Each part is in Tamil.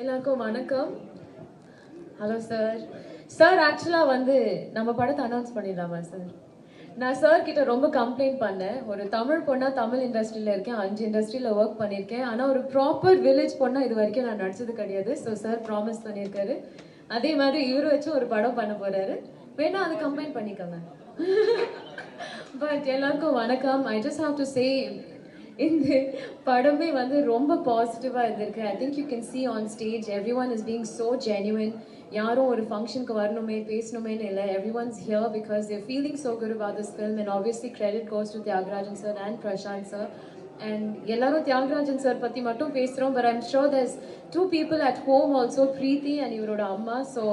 எல்லாருக்கும் வணக்கம். ஹலோ சார் சார் ஆக்சுவலாக வந்து நம்ம படத்தை அனௌன்ஸ் பண்ணிடலாமா சார் நான் சார் கிட்ட ரொம்ப கம்ப்ளைண்ட் பண்ணேன். ஒரு தமிழ் பொண்ணா தமிழ் இண்டஸ்ட்ரியில் இருக்கேன். அஞ்சு இண்டஸ்ட்ரியில் ஒர்க் பண்ணியிருக்கேன் ஆனால் ஒரு ப்ராப்பர் வில்லேஜ் பொண்ணா இது வரைக்கும் நான் நடிச்சது கிடையாது. ஸோ சார் ப்ராமிஸ் பண்ணியிருக்காரு அதே மாதிரி இவர் வச்சு ஒரு படம் பண்ண போறாரு. வேணா அதை கம்ப்ளைண்ட் பண்ணிக்கோங்க. பட் எல்லாருக்கும் வணக்கம். I just have to say இந்த படமே வந்து ரொம்ப பாசிட்டிவாக இருந்திருக்கு. I think you can see on stage everyone is being so genuine யாரும் ஒரு ஃபங்க்ஷனுக்கு வரணுமே பேசணுமேன்னு இல்லை. Everyone's here because they're feeling so good about this film and obviously credit goes Thiyagarajan sir and Prashanth sir and எல்லாரும் தியாகராஜன் சார் பற்றி மட்டும் பேசுகிறோம் but I'm sure thus to people at home also Preethi and இவரோட அம்மா. ஸோ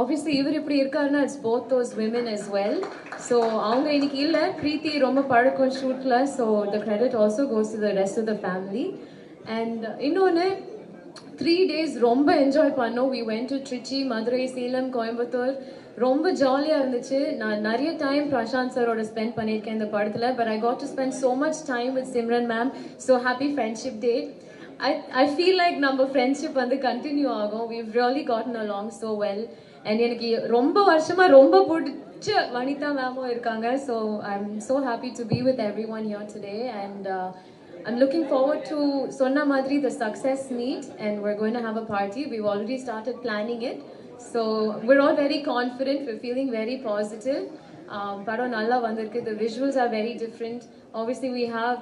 ஆப்வியஸ்லி இவர் இப்படி இருக்காருன்னா it's both those women as well so அவங்க இன்னைக்கு இல்லை. ப்ரீத்தி ரொம்ப பழக்கம் ஷூட்டில் so the credit also goes to the rest of the family and இன்னொன்று த்ரீ டேஸ் ரொம்ப என்ஜாய் பண்ணோம். We went to Trichy Madurai Salem Coimbatore ரொம்ப ஜாலியாக இருந்துச்சு. நான் நிறைய டைம் பிரசாந்த் சாரோட ஸ்பெண்ட் பண்ணியிருக்கேன் இந்த படத்தில். But I got to spend so much time with Simran ma'am so happy friendship day I I feel like நம்ம ஃப்ரெண்ட்ஷிப் வந்து கண்டினியூ ஆகும் we've really gotten along so well and எனக்கு ரொம்ப வருஷமா ரொம்ப பிடிச்ச வனிதா மேமும் இருக்காங்க so I am so happy to be with everyone here today and I'm looking forward to சொன்ன மாதிரி the success meet and we're going to have a party. We've already started planning it. So we're all very confident. We're feeling very positive. Um, படம் நல்லா வந்திருக்கு. The visuals are very different. Obviously we have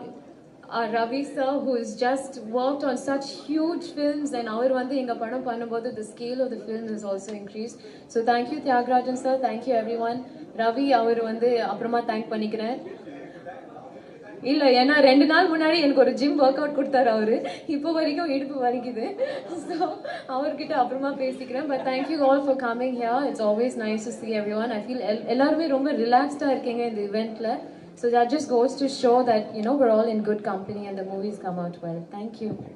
uh, Ravi sir who's just worked on such huge films and அவர் வந்து thing படம் பண்ணும்போது the scale of the film has also increased. So thank you Tyagarajan sir. Thank you everyone. Ravi அவர் வந்து அப்புறமா தேங்க் பண்ணிக்கிறேன். இல்ல ஏன்னா ரெண்டு நாள் முன்னாடி எனக்கு ஒரு ஜிம் ஒர்க் அவுட் கொடுத்தாரு அவரு. இப்போ வரைக்கும் இடுப்பு வலிக்குது. ஸோ அவர்கிட்ட அப்புறமா பேசிக்கிறேன். But thank you all for coming here it's always nice to see everyone I feel எல்லாருமே ரொம்ப ரிலாக்ஸ்டாக இருக்கீங்க இந்த இவெண்ட்ல So that just goes to show that, you know, we're all in good company and the movies come out well. Thank you.